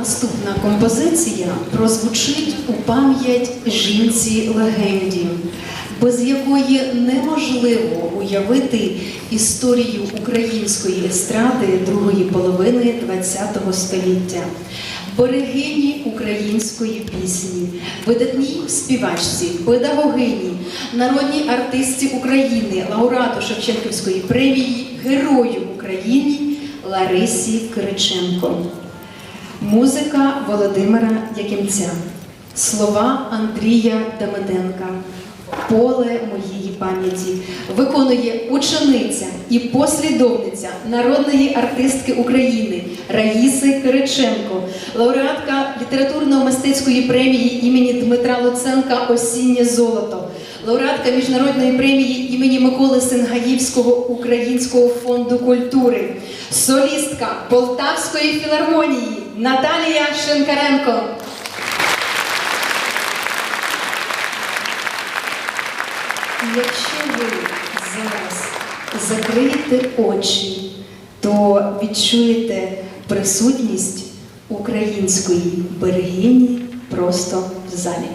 наступна композиція прозвучить у пам'ять жінці легенді, без якої неможливо уявити історію української естради другої половини ХХ століття. Берегині української пісні, видатній співачці, педагогині, народній артистці України, лауреату Шевченківської премії, герою України Ларисі Кириченко. Музика Володимира Якимця. Слова Андрія Демиденка. Поле моєї пам'яті виконує учениця і послідовниця народної артистки України Раїси Кириченко, лауреатка літературно-мистецької премії імені Дмитра Луценка Осіннє золото, лауреатка міжнародної премії імені Миколи Сингаївського Українського фонду культури, солістка Полтавської філармонії Наталія Шинкаренко. Якщо ви зараз закриєте очі, то відчуєте присутність української берегині просто в залі.